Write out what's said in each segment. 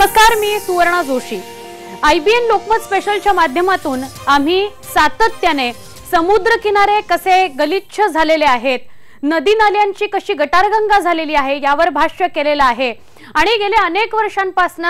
नमस्कार मी सुवर्णा जोशी. आयबीएन लोकमत स्पेशलच्या माध्यमातून आम्ही सातत्याने समुद्र किनारे कसे गलिच्छ झालेले आहेत नदी नाल्यांची कशी गटारगंगा झालेली आहे यावर भाष्य केलेलं आहे. आणि गेल्या अनेक वर्षांपासून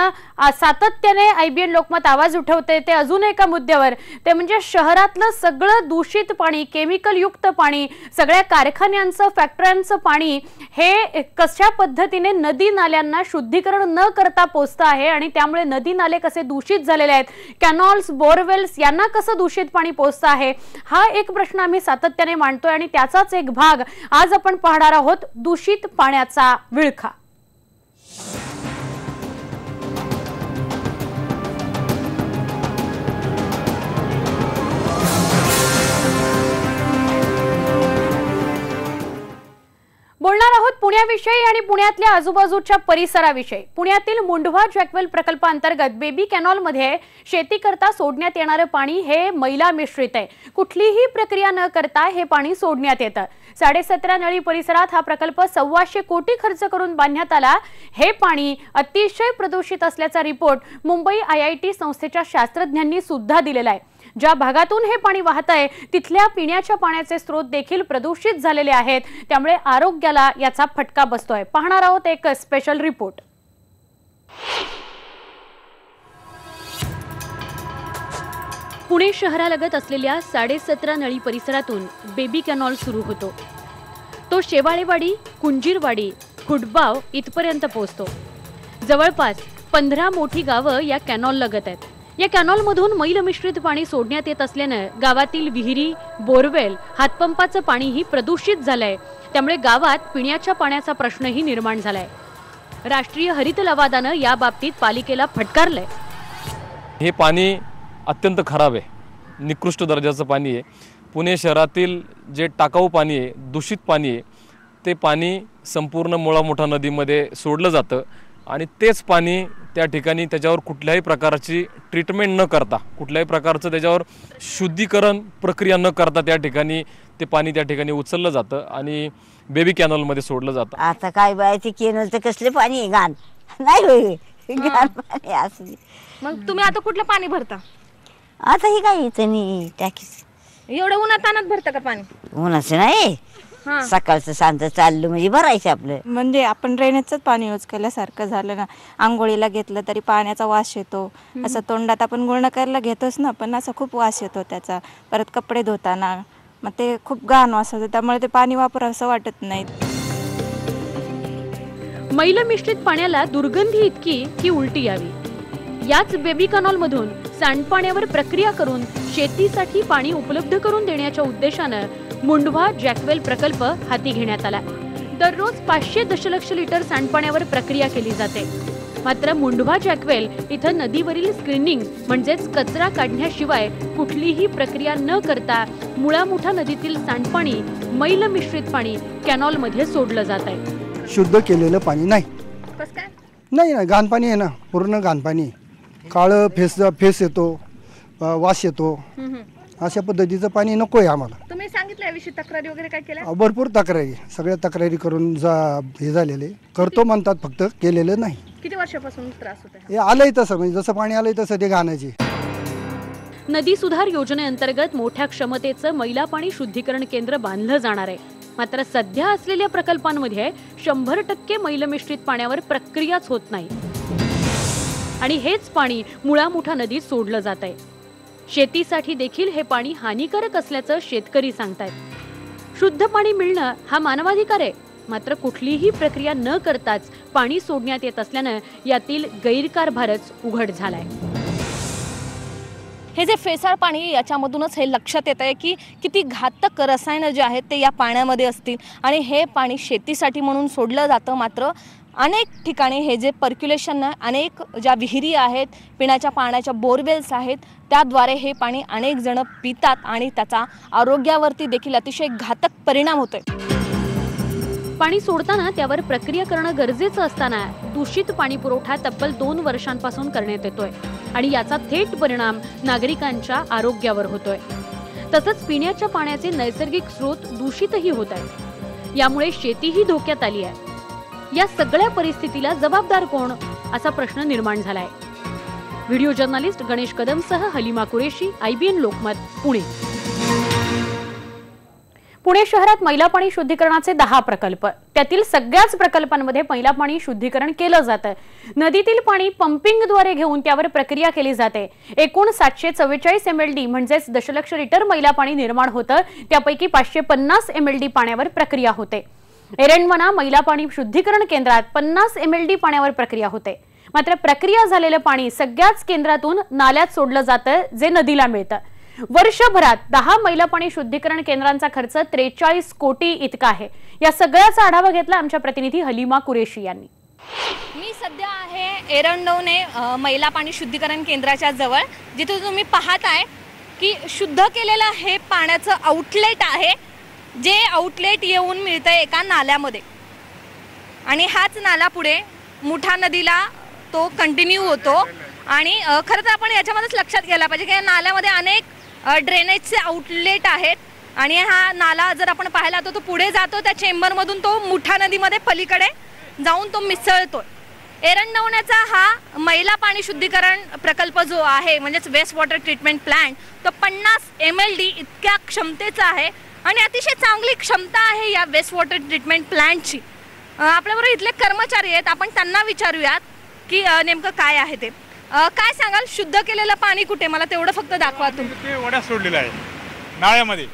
सातत्याने आयबीएन लोकमत आवाज उठवते. ते अजून एका मुद्द्यावर. ते म्हणजे शहरातलं सगळं दूषित पाणी केमिकल युक्त पाणी सगळ्या कारखान्यांचं फॅक्टऱ्यांचं पाणी हे कशा पद्धतीने नदी नाल्यांना शुद्धीकरण न करता पोचतं आहे आणि त्यामुळे नदी नाले कसे दूषित झालेले आहेत कॅनॉल्स बोरवेल्स यांना कसं दूषित पाणी पोचतं आहे हा एक प्रश्न आम्ही सातत्याने मांडतोय आणि त्याचाच एक भाग आज आपण पाहणार आहोत दूषित पाण्याचा विळखा. बोलणार आहोत पुण्याविषयी आणि पुण्यातल्या आजूबाजूच्या परिसराविषयी. पुण्यातील मुंढवा जॅकवेल प्रकल्पांतर्गत बेबी कॅनॉलमध्ये शेती करता सोडण्यात येणारं पाणी हे मैला मिश्रित आहे. कुठलीही प्रक्रिया न करता हे पाणी सोडण्यात येतं. साडेसतरा नळी परिसरात हा प्रकल्प सव्वाशे कोटी खर्च करून बांधण्यात आला. हे पाणी अतिशय प्रदूषित असल्याचा report Mumbai I I T संस्थेच्या शास्त्रज्ञांनी सुद्धा दिलेला आहे. ज्या भागातून हे पाणी वाहत आहे तिथल्या पिण्याच्या पाण्याचे स्रोत देखील प्रदूषित झालेले आहेत. त्यामुळे आरोग्याला याचा फटका बसतोय. पाहणार आहोत एक स्पेशल रिपोर्ट पुणे शहरालगत असलेल्या साडेसतरा नळी परिसरातून बेबी कॅनॉल सुरू होतो. तो शेवाळेवाडी कुंजीरवाडी खुडबाव इथपर्यंत पोहोचतो. जवळपास पंधरा मोठी गावं या कॅनॉल लगत आहेत. या कॅनॉलमधून मैल मिश्रित पाणी सोडण्यात येत असल्यानं गावातील विहिरी बोरवेल हातपंपाचं पाणीही प्रदूषित झालंय. त्यामुळे गावात पिण्याच्या पाण्याचा प्रश्नही निर्माण झालाय. राष्ट्रीय हरित लवादानं या बाबतीत पालिकेला फटकारलंय. हे पाणी अत्यंत खराब आहे. निकृष्ट दर्जाचं पाणी आहे. पुणे शहरातील जे टाकाऊ पाणी आहे दूषित पाणी आहे ते पाणी संपूर्ण मुळामोठा नदीमध्ये सोडलं जातं. आणि तेच पाणी त्या ठिकाणी त्याच्यावर कुठल्याही प्रकारची ट्रीटमेंट न करता कुठल्याही प्रकारचं त्याच्यावर शुद्धीकरण प्रक्रिया न करता त्या ठिकाणी ते पाणी त्या ठिकाणी उचललं जातं आणि बेबी कॅनॉलमध्ये सोडलं जातं. आता काय बाय ते केनलचं कसले पाणी आहे घाण. नाही होय घाण पाणी असं. मग तुम्ही आता कुठलं पाणी भरता? आता हे काय इथं नाही टाकीच. एवढं उन्हात तानात भरता का पाणी? उन्हाचं नाही. हा. सकाळचं सांज चाललं म्हणजे भरायचं आपलं. म्हणजे आपण ड्रेनेजच पाणी यूज केल्यासारखं झालं ना. आंघोळीला घेतलं तरी पाण्याचा वास येतो. असं तोंडात आपण गुळ करायला घेतोच ना पण असं खूप वास येतो त्याचा. परत कपडे धुताना. मग ते खूप घाण वास होतो त्यामुळे ते पाणी वापरावं वाटत नाही. मैल मिश्रित पाण्याला दुर्गंधी इतकी की उलटी यावी. याच बेबी कॅनॉलमधून सांडपाण्यावर प्रक्रिया करून शेतीसाठी पाणी उपलब्ध करून देण्याच्या उद्देशानं मुंढवा जॅकवेल प्रकल्प हाती घेण्यात आला. दररोज पाचशे दशलक्ष लिटर सांडपाण्यावर प्रक्रिया केली जाते. मात्र मुंढवा जॅकवेल इथं नदीवरील स्क्रीनिंग म्हणजेच कचरा काढण्याशिवाय कुठलीही प्रक्रिया न करता मुळामुठा नदीतील सांडपाणी मैल मिश्रित पाणी कॅनॉलमध्ये सोडलं जात आहे. शुद्ध केलेलं पाणी नाही. कस काय? नाही ना घाण पाणी आहे ना पूर्ण घाण पाणी आहे. काळं फेस फेस येतो वास येतो. अशा पद्धतीचं पाणी नको आहे आम्हाला. तुम्ही सांगितलं याविषयी तक्रारी वगैरे काय केल्या? भरपूर तक्रारी सगळ्या तक्रारी करून जा हे झालेले. करतो म्हणतात फक्त केलेलं नाही. किती वर्षापासून त्रास होत हे? आलंय तसं म्हणजे जसं पाणी आलंय तसं ते घाणाचे नदी सुधार योजनेअंतर्गत मोठ्या क्षमतेचं मैला पाणी शुद्धीकरण केंद्र बांधलं जाणार आहे. मात्र सध्या असलेल्या प्रकल्पांमध्ये शंभर टक्के मैल मिश्रित पाण्यावर प्रक्रियाच होत नाही. आणि हेच पाणी मुळामुठा नदीत सोडलं जात आहे शेतीसाठी देखील हे पाणी हानिकारक असल्याचं शेतकरी सांगतायत. शुद्ध पाणी मिळणं हा मानवाधिकार आहे. मात्र कुठलीही प्रक्रिया न करताच पाणी सोडण्यात येत असल्यानं यातील गैरकारभारच उघड झालाय. हे जे फेसाळ पाणी याच्यामधूनच हे लक्षात येत आहे की किती घातक रसायनं जे आहेत ते या पाण्यामध्ये असतील. आणि हे पाणी शेतीसाठी म्हणून सोडलं जातं मात्र अनेक ठिकाणी हे जे पर्क्युलेशन अनेक ज्या विहिरी आहेत पिण्याच्या पाण्याच्या बोरवेल्स आहेत त्याद्वारे हे पाणी अनेक जण पितात आणि त्याचा आरोग्यावरती देखील अतिशय घातक परिणाम होतोय. पाणी सोडताना त्यावर प्रक्रिया करणं गरजेचं असताना दूषित पाणी पुरवठा तब्बल दोन वर्षांपासून करण्यात येतोय आणि याचा थेट परिणाम नागरिकांच्या आरोग्यावर होतोय. तसंच पिण्याच्या पाण्याचे नैसर्गिक स्रोत दूषितही होत आहेत. यामुळे शेतीही धोक्यात आली आहे. या सगळ्या परिस्थितीला जबाबदार कोण असा प्रश्न निर्माण झालाय. व्हिडिओ जर्नलिस्ट गणेश कदमसह हलिमा कुरेशी आयबीएन लोकमत पुणे. पुणे शहरात मैला पाणी शुद्धीकरणाचे दहा प्रकल्प. त्यातील सगळ्याच प्रकल्पांमध्ये मैला पाणी शुद्धीकरण केलं जातं. नदीतील पाणी पंपिंगद्वारे घेऊन त्यावर प्रक्रिया केली जाते. एकूण सातशे चव्वेचाळीस एमएलडी म्हणजेच दशलक्ष लिटर मैला पाणी निर्माण होतं. त्यापैकी पाचशे पन्नास एमएलडी पाण्यावर प्रक्रिया होते. एरंडवना मैला पाणी शुद्धीकरण केंद्रात पन्नास एमएलडी पाण्यावर प्रक्रिया होते. मात्र प्रक्रिया झालेलं पाणी सगळ्याच केंद्रातून नाल्यात सोडलं जातं जे नदीला मिळतं. वर्षभरात दहा मैला पाणी शुद्धीकरण केंद्रांचा खर्च त्रेचाळीस कोटी इतका आहे. या सगळ्याचा आढावा घेतला आमच्या प्रतिनिधी हलिमा कुरेशी यांनी. मी सध्या आहे एरंडवणे मैला पाणी शुद्धीकरण केंद्राच्या जवळ. जिथे तुम्ही पाहताय की शुद्ध केलेलं हे पाण्याचं आउटलेट आहे. जे आउटलेट येऊन मिळतं एका नाल्यामध्ये. आणि हाच नाला पुढे मुठा नदीला तो कंटिन्यू होतो. आणि खरं तर आपण याच्यामध्येच लक्षात घ्यायला पाहिजे की या नाल्यामध्ये अनेक ड्रेनेजचे आउटलेट आहेत. आणि हा नाला जर आपण पाहिला तर तो पुढे जातो त्या चेंबरमधून तो मुठा नदीमध्ये पलीकडे जाऊन तो मिसळतो एरंडवण्याचा हा मैला पाणी शुद्धीकरण प्रकल्प जो आहे म्हणजेच वेस्ट वॉटर ट्रीटमेंट प्लांट तो पन्नास एम एल डी इतक्या क्षमतेचा आहे. आणि अतिशय चांगली क्षमता आहे या वेस्ट वॉटर ट्रीटमेंट प्लांटची आपल्याबरोबर इथले कर्मचारी आहेत. आपण त्यांना विचारूयात की नेमकं काय आहे ते. काय सांगाल? शुद्ध केलेलं पाणी कुठे? मला तेवढं फक्त दाखवा तुम्ही. ते वड्यात सोडलेलं आहे. नाळ्यामध्ये.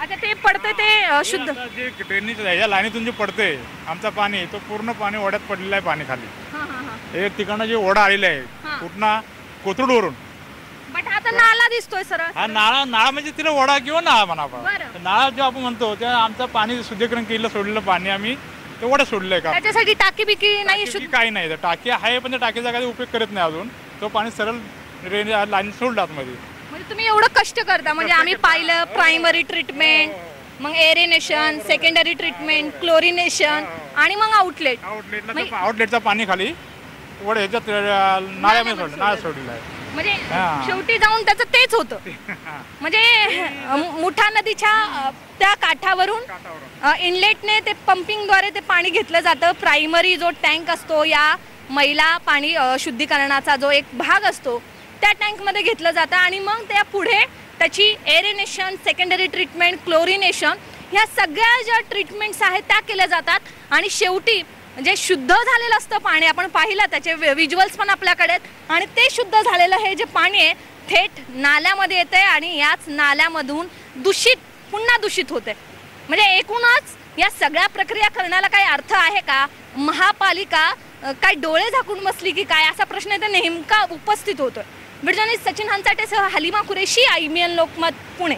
आता ते पडतं ते शुद्ध. आता जे ड्रेनेज आहे या लाईनीतून जे पडते आमचा पाणी तो पूर्ण पाणी ओढ्यात पडलेलं आहे पाणी खाली. एक ठिकाणं जे ओढा आलेला आहे. कुठना? कोथरूडवरून. बट आता नाला दिसतोय सरळ. हा नाळा नाळा म्हणजे तिला ओढा किंवा नाळा म्हणा आपण. बरं. नाळा जो आपण म्हणतो त्या आमचं पाणी शुद्धीकरण केलेलं सोडलेलं पाणी आम्ही ते ओढ्यात सोडलंय का? त्याच्यासाठी टाकी बिकी नाही शुद्ध टाकी काही नाही. तर टाकी आहे पण त्या टाकीचा काही उपयोग करत नाही अजून. तो पाणी सरळ ड्रेनेज लाईन सोडलं आतमध्ये. म्हणजे तुम्ही एवढं कष्ट करता. म्हणजे आम्ही पाहिलं प्रायमरी ट्रीटमेंट मग एरिनेशन सेकंडरी ट्रीटमेंट क्लोरिनेशन आणि मग आउटलेट आउटलेटला आउटलेटचा पाणी खाली वड ह्याच्यात अं, नाळ्यामध्ये सोडलं. नाळ्यात सोडलेलं आहे म्हणजे. शेवटी जाऊन त्याचं तेच होतं. म्हणजे मुठा नदीच्या त्या काठावरून इनलेटने ते पंपिंगद्वारे ते पाणी घेतलं जातं. प्रायमरी जो टँक असतो या मैला पाणी शुद्धीकरणाचा जो एक भाग असतो त्या टँकमध्ये घेतलं जातं. आणि मग त्या पुढे त्याची एरेनेशन सेकंडरी ट्रीटमेंट क्लोरिनेशन ह्या सगळ्या ज्या ट्रीटमेंट्स आहेत त्या केल्या जातात. आणि शेवटी जे शुद्ध झालेलं असतं पाणी. आपण पाहिलं त्याचे विज्युअल्स पण आपल्याकडे आहेत. आणि ते शुद्ध झालेलं हे जे पाणी आहे थेट नाल्यामध्ये येते आणि याच नाल्यामधून दूषित पुन्हा दूषित होते. म्हणजे एकूणच या सगळ्या प्रक्रिया करण्याला काही अर्थ आहे का? महापालिका काय डोळे झाकून बसली की काय? असा प्रश्न इथे नेमका उपस्थित होतोय. जर्नलिस्ट सचिन हंचाटेसह हलिमा कुरेशी आयमीएन लोकमत पुणे.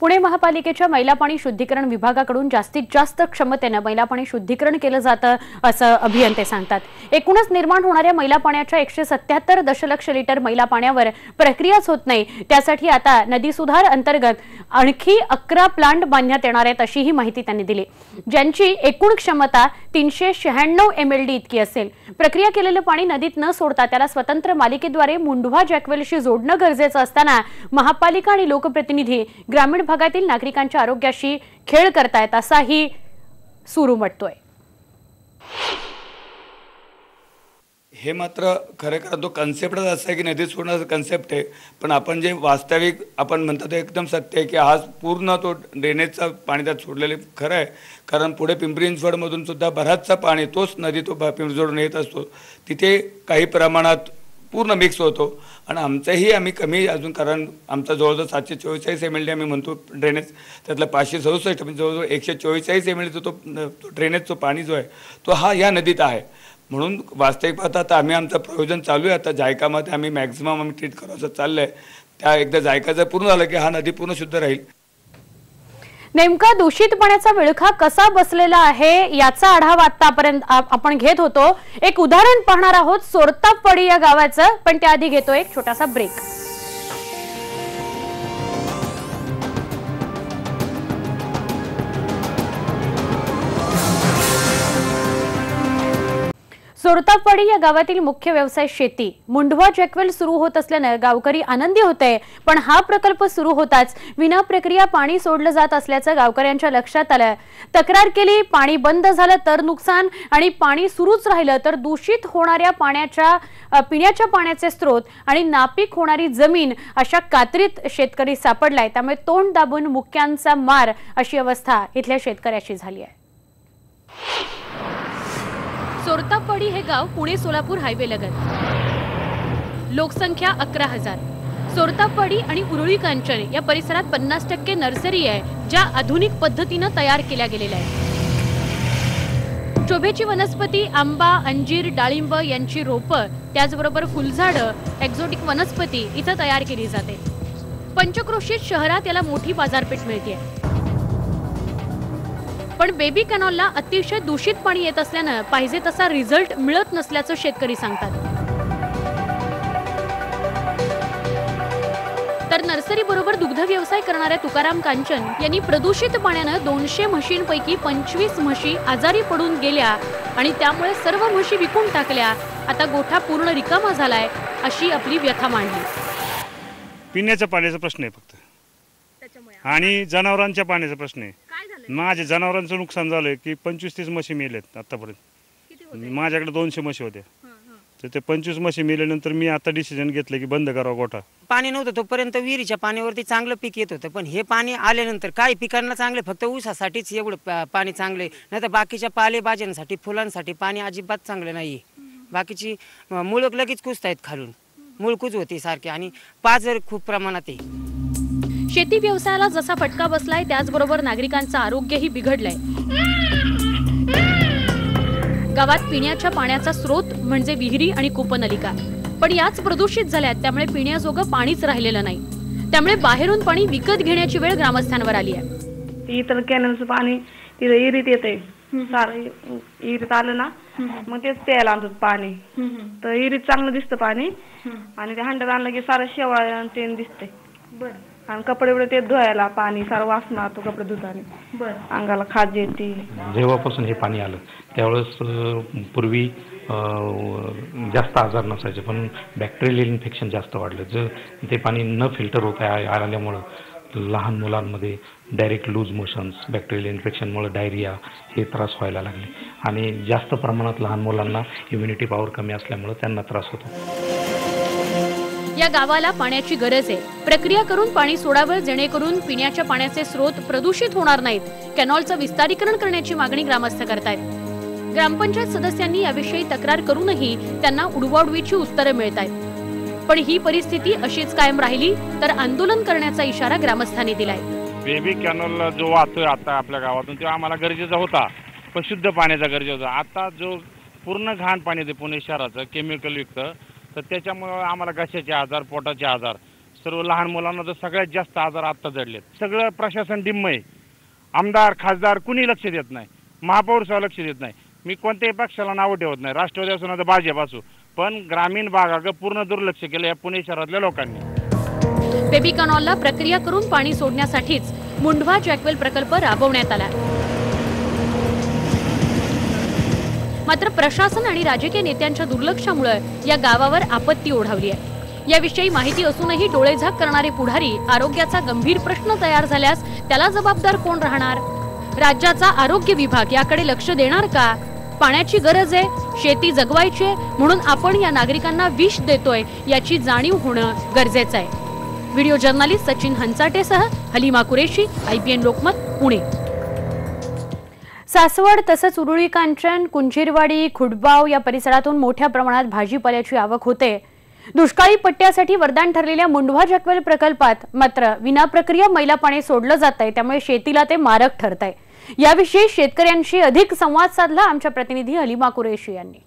पुणे महापालिकेच्या मैला पाणी शुद्धीकरण विभागाकडून जास्तीत जास्त क्षमतेनं मैला पाणी शुद्धीकरण केलं जातं असं अभियंते सांगतात. एकूणच निर्माण होणाऱ्या मैला पाण्याच्या एकशे सत्याहत्तर दशलक्ष लिटर मैला पाण्यावर प्रक्रियाच होत नाही. त्यासाठी आता नदी सुधार अंतर्गत आणखी अकरा प्लांट बांधण्यात येणार आहेत अशीही माहिती त्यांनी दिली. ज्यांची एकूण क्षमता तीनशे शहाण्णव एम एल डी इतकी असेल. प्रक्रिया केलेलं पाणी नदीत न सोडता त्याला स्वतंत्र मालिकेद्वारे मुंढवा जॅकवेलशी जोडणं गरजेचं असताना महापालिका आणि लोकप्रतिनिधी ग्रामीण भागातील नागरिकांच्या आरोग्याशी खेळ करतायत असाही सूर उमटतोय हे मात्र खरं खरं तो कन्सेप्टच असं आहे की नदी सोडण्याचा कन्सेप्ट आहे. पण आपण जे वास्तविक आपण म्हणतो ते एकदम सत्य आहे की आज पूर्ण तो ड्रेनेजचा पाणी त्यात सोडलेले खरं आहे. कारण पुढे पिंपरी चिंचवडमधून सुद्धा बराचसा पाणी तोच नदी तो ब- पिंपरी येत असतो. तिथे काही प्रमाणात पूर्ण मिक्स होतो. आणि आमचंही आम्ही कमी अजून कारण आमचा जवळजवळ सातशे चोवेचाळीस एम एल डी आम्ही म्हणतो ड्रेनेज त्यातला पाचशे सदुसष्ट म्हणजे जवळजवळ एकशे चोवेचाळीस एम एल डीचा तो तो ड्रेनेजचा पाणी जो आहे तो हा या नदीत आहे. म्हणून वास्तविक पाहता आता आम्ही आमचं प्रयोजन चालू आहे. आता जायकामध्ये आम्ही मॅक्झिमम आम्ही ट्रीट करायचं चाललं आहे त्या एकदा जायका जर पूर्ण झालं की हा नदी पूर्ण शुद्ध राहील. नेमका दूषित पाण्याचा विळखा कसा बसलेला आहे याचा आढावा आतापर्यंत आपण घेत होतो. एक उदाहरण पाहणार आहोत सोरतापवाडी या गावाचं. पण त्याआधी घेतो एक छोटासा ब्रेक सोरतापवाडी या गावातील मुख्य व्यवसाय शेती. मुंढवा जॅकवेल सुरू होत असल्यानं गावकरी आनंदी होते पण हा प्रकल्प सुरू होताच विना प्रक्रिया पाणी सोडलं जात असल्याचं गावकऱ्यांच्या लक्षात आलं. तक्रार केली पाणी बंद झालं तर नुकसान आणि पाणी सुरूच राहिलं तर दूषित होणाऱ्या पाण्याच्या पिण्याच्या पाण्याचे स्रोत आणि नापीक होणारी जमीन अशा कात्रीत शेतकरी सापडलाय. त्यामुळे तोंड दाबून मुक्यांचा मार अशी अवस्था इथल्या शेतकऱ्याची झाली आहे. सोरतापवाडी हे गाव पुणे सोलापूर हायवे लगत. लोकसंख्या अकरा हजार. सोरतापवाडी आणि उरुळी कांचन या परिसरात पन्नास टक्के नर्सरी आहे ज्या आधुनिक पद्धतीनं तयार केल्या गेलेल्या आहेत. शोभेची वनस्पती आंबा अंजीर डाळिंब यांची रोपं त्याचबरोबर फुलझाडं एक्झोटिक वनस्पती इथं तयार केली जाते. पंचक्रोशीत शहरात याला मोठी बाजारपेठ मिळते. पण बेबी कॅनॉलला अतिशय दूषित पाणी येत असल्यानं पाहिजे तसा रिझल्ट मिळत नसल्याचं शेतकरी सांगतात. तर नर्सरी बरोबर दुग्ध व्यवसाय करणाऱ्या तुकाराम कांचन यांनी प्रदूषित पाण्यानं दोनशे म्हशींपैकी पंचवीस म्हशी आजारी पडून गेल्या आणि त्यामुळे सर्व म्हशी विकून टाकल्या. आता गोठा पूर्ण रिकामा झालाय अशी आपली व्यथा मांडली. पिण्याच्या पाण्याचा प्रश्न आहे फक्त. आणि जनावरांच्या पाण्याचा प्रश्न आहे. माझ्या जनावरांचं नुकसान झालंय की पंचवीस तीस म्हशी मेलेत आतापर्यंत. माझ्याकडे दोनशे म्हशी होत्या. तर ते पंचवीस म्हशी मेल्यानंतर मी आता डिसिजन घेतलं की बंद करावा गोठा. पाणी नव्हतं तोपर्यंत विहिरीच्या पाण्यावरती चांगलं पीक येत होतं. पण हे पाणी आल्यानंतर काही पिकांना चांगले फक्त ऊसासाठीच एवढं पाणी चांगले नाही तर बाकीच्या पालेभाज्यांसाठी फुलांसाठी पाणी अजिबात चांगलं नाही बाकीची अं, मुळं लगेच कुजतायत खालून. मुळकूज होते सारखे आणि पाजर खूप प्रमाणात आहे. शेती व्यवसायाला जसा फटका बसलाय त्याचबरोबर नागरिकांचं आरोग्यही बिघडलंय. गावात पिण्याच्या पाण्याचा स्रोत म्हणजे विहिरी आणि कूपनलिका. पण याच प्रदूषित झाल्यात त्यामुळे पिण्याजोगं पाणीच राहिलेलं नाही. त्यामुळे बाहेरून पाणी विकत घेण्याची वेळ ग्रामस्थांवर आली आहे. इतर कॅनलचं पाणी तिथं इरीत येते इरीत आलं ना मग तेच प्यायला आणतात पाणी. तर इरीत चांगलं दिसतं पाणी आणि ते हंड्यात आणलं की सारं शेवाळ आणि ते दिसते आणि कपडे बिडे ते धुवायला पाणी सारं वास मारतो कपडे धुताने. अंगाला खाज येते. जेव्हापासून हे पाणी आलं त्यावेळेस अ, पूर्वी अ, जास्त आजार नसायचे पण बॅक्टेरियल इन्फेक्शन जास्त वाढलं. जर ते पाणी न फिल्टर होत आहे आल्यामुळं लहान मुलांमध्ये डायरेक्ट लूज मोशन्स बॅक्टेरियल इन्फेक्शनमुळे डायरिया हे त्रास व्हायला लागले. आणि जास्त प्रमाणात लहान मुलांना इम्युनिटी पॉवर कमी असल्यामुळं त्यांना त्रास होतो. या गावाला पाण्याची गरज आहे. प्रक्रिया करून पाणी सोडावं जेणेकरून पिण्याच्या पाण्याचे स्रोत प्रदूषित होणार नाहीत. कॅनॉलचं विस्तारीकरण करण्याची मागणी ग्रामस्थ करतायत. ग्रामपंचायत सदस्यांनी याविषयी तक्रार करूनही त्यांना उडवाउडवीची उत्तरं मिळत आहेत पण ही परिस्थिती अशीच कायम राहिली तर आंदोलन करण्याचा इशारा ग्रामस्थांनी दिलाय. बेबी कॅनॉल जो वाहतोय आता आपल्या गावातून तेव्हा आम्हाला गरजेचा होता. पण शुद्ध पाण्याचा गरजेचा आता जो पूर्ण घाण पाणी येते पुणे शहराचं केमिकल युक्त तर त्याच्यामुळं आम्हाला घशाचे आजार पोटाचे आजार सर्व लहान मुलांना तर सगळ्यात जास्त आजार आत्ता जडलेत. सगळं प्रशासन डिम्म आहे. आमदार खासदार कुणी लक्ष देत नाही? महापौर सुद्धा लक्ष देत नाही. मी कोणत्याही पक्षाला नावं ठेवत नाही. राष्ट्रवादी असू तर भाजप असू. पण ग्रामीण भागाकडे पूर्ण दुर्लक्ष केलं या पुणे शहरातल्या लोकांनी. बेबी कॅनॉलला प्रक्रिया करून पाणी सोडण्यासाठीच मुंढवा जॅकवेल प्रकल्प राबवण्यात आला. मात्र प्रशासन आणि राजकीय नेत्यांच्या दुर्लक्षामुळे या गावावर आपत्ती ओढावली आहे. याविषयी माहिती असूनही डोळेझाक करणारे पुढारी आरोग्याचा गंभीर प्रश्न तयार झाल्यास त्याला जबाबदार कोण राहणार? राज्याचा आरोग्य विभाग याकडे लक्ष देणार का? पाण्याची गरज आहे शेती जगवायची म्हणून आपण या नागरिकांना विष देतोय याची जाणीव होणं गरजेचं आहे. व्हिडिओ जर्नलिस्ट सचिन हंचाटेसह हलिमा कुरेशी आयपीएन लोकमत पुणे. सासवड तसंच उरुळी कांचन कुंजीरवाडी खुडबाव या परिसरातून मोठ्या प्रमाणात भाजीपाल्याची आवक होते. दुष्काळी पट्ट्यासाठी वरदान ठरलेल्या मुंढवा जकवेल प्रकल्पात मात्र विनाप्रक्रिया मैला पाणी सोडलं जात आहे त्यामुळे शेतीला ते मारक ठरत आहे याविषयी शेतकऱ्यांशी अधिक संवाद साधला आमच्या प्रतिनिधी अलिमा कुरेशी यांनी.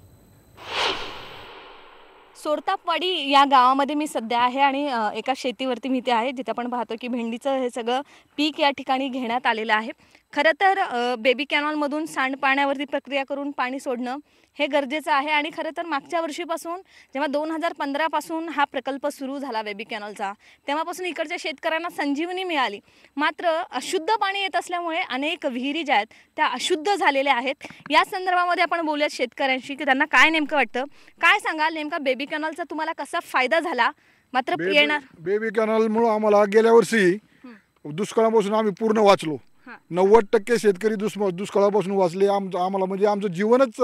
सोरतापवाडी या गावामध्ये मी सध्या आहे आणि एका शेतीवरती मी ते आहे जिथे आपण पाहतो की भेंडीचं हे सगळं पीक या ठिकाणी घेण्यात आलेलं आहे. खरं तर बेबी कॅनॉलमधून सांडपाण्यावरती प्रक्रिया करून पाणी सोडणं हे गरजेचं आहे आणि खरं तर मागच्या वर्षीपासून जेव्हा दोन हजार पंधरापासून हा प्रकल्प सुरू झाला बेबी कॅनॉलचा तेव्हापासून इकडच्या शेतकऱ्यांना संजीवनी मिळाली. मात्र अशुद्ध पाणी येत असल्यामुळे अनेक विहिरी ज्या आहेत त्या अशुद्ध झालेल्या आहेत. या संदर्भामध्ये आपण बोलूयात शेतकऱ्यांशी की त्यांना काय नेमकं वाटतं? काय सांगाल? नेमका बेबी कॅनॉलचा तुम्हाला कसा फायदा झाला? मात्र येणार बेबी कॅनलमुळं आम्हाला गेल्या वर्षी दुष्काळापासून आम्ही पूर्ण वाचलो. नव्वद टक्के शेतकरी दुष् दुष्काळापासून वाचले. आमचं आम्हाला म्हणजे आमचं जीवनच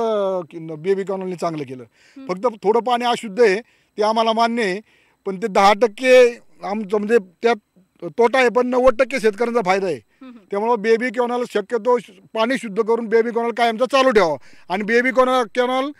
बेबी कॅनलने चांगलं केलं. फक्त थोडं पाणी अशुद्ध आहे ते आम्हाला मान्य आहे. पण ते दहा टक्के आमचं म्हणजे त्यात तोटा आहे पण नव्वद टक्के शेतकऱ्यांचा फायदा आहे. त्यामुळं बेबी कॅनॉल शक्यतो पाणी शुद्ध करून बेबी कॅनॉल कायमचा चालू ठेवा आणि बेबी कॅनॉल कॅनॉल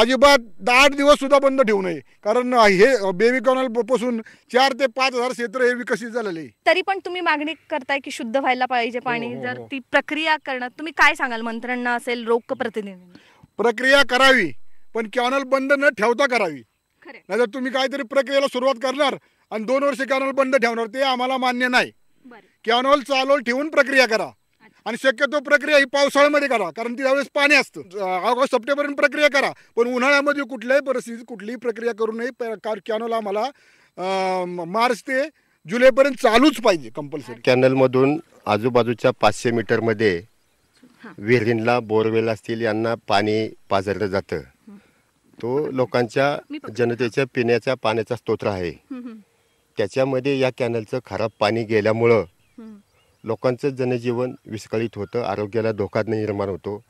अजिबात दहा आठ दिवस सुद्धा बंद ठेवू नये. कारण हे बेबी कॅनॉलपासून चार ते पाच हजार क्षेत्र हे विकसित झालेले. तरी पण तुम्ही मागणी करताय की शुद्ध व्हायला पाहिजे पाणी. जर ती प्रक्रिया करणं तुम्ही काय सांगाल? मंत्र्यांना असेल लोकप्रतिनिधी प्रक्रिया करावी पण कॅनल बंद न ठेवता करावी. नाहीतर तुम्ही काहीतरी प्रक्रियेला सुरुवात करणार आणि दोन वर्ष कॅनल बंद ठेवणार ते आम्हाला मान्य नाही. कॅनॉल चालू ठेवून प्रक्रिया करा. आणि शक्यतो प्रक्रिया ही पावसाळ्यामध्ये करा कारण ती त्यावेळेस पाणी असतं ऑगस्ट सप्टेंबरपर्यंत प्रक्रिया करा. पण उन्हाळ्यामध्ये कुठल्याही परिस्थितीत कुठलीही प्रक्रिया करू नये. कॅनॉल आम्हाला मार्च ते जुलैपर्यंत चालूच पाहिजे कंपल्सरी कॅनलमधून आजूबाजूच्या पाचशे मीटरमध्ये विहिरींना बोरवेल असतील यांना पाणी पाझरलं जातं. तो लोकांच्या जनतेच्या पिण्याच्या पाण्याचा स्तोत्र आहे. त्याच्यामध्ये या कॅनलचं खराब पाणी गेल्यामुळं लोकांचं जनजीवन विस्कळीत होतं आरोग्याला धोका निर्माण होतो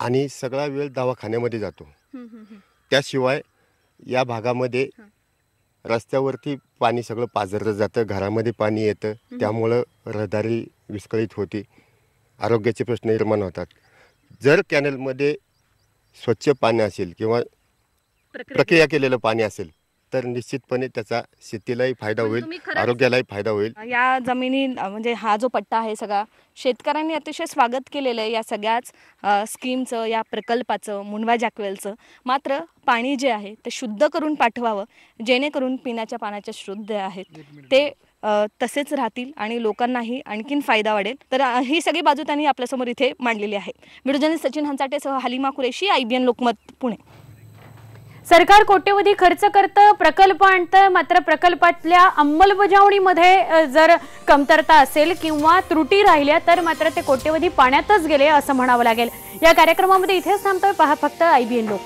आणि सगळा वेळ दवाखान्यामध्ये जातो. त्याशिवाय या भागामध्ये रस्त्यावरती पाणी सगळं पाझरलं जातं घरामध्ये पाणी येतं. त्यामुळं रहदारी विस्कळीत होते. आरोग्याचे प्रश्न निर्माण होतात. जर कॅनलमध्ये स्वच्छ पाणी असेल किंवा प्रक्रिया केलेलं पाणी असेल तर निश्चितपणे त्याचा शेतीलाही फायदा होईल तुम्ही खरंच- आरोग्यालाही फायदा होईल. या जमिनी म्हणजे हा जो पट्टा आहे सगळा शेतकऱ्यांनी अतिशय स्वागत केलेलं आहे या सगळ्याच अ, स्कीमचं या प्रकल्पाचं मुंडवा जॅकवेलचं. मात्र पाणी जे आहे ते शुद्ध करून पाठवावं जेणेकरून पिण्याच्या पाण्याचे शुद्ध आहेत ते अ, तसेच राहतील आणि लोकांनाही आणखीन फायदा वाढेल. तर अ, ही सगळी बाजू त्यांनी आपल्यासमोर इथे मांडलेली आहे. Journalist Sachin हंचाटेसह Halima Qureshi I B N Lokmat Pune. सरकार कोट्यवधी खर्च करतं प्रकल्प आणतं मात्र प्रकल्पातल्या अंमलबजावणीमध्ये जर कमतरता असेल किंवा त्रुटी राहिल्या तर मात्र ते कोट्यवधी पाण्यातच गेले असं म्हणावं लागेल. या कार्यक्रमामध्ये इथेच थांबतोय. पहा फक्त आयबीएन लोक.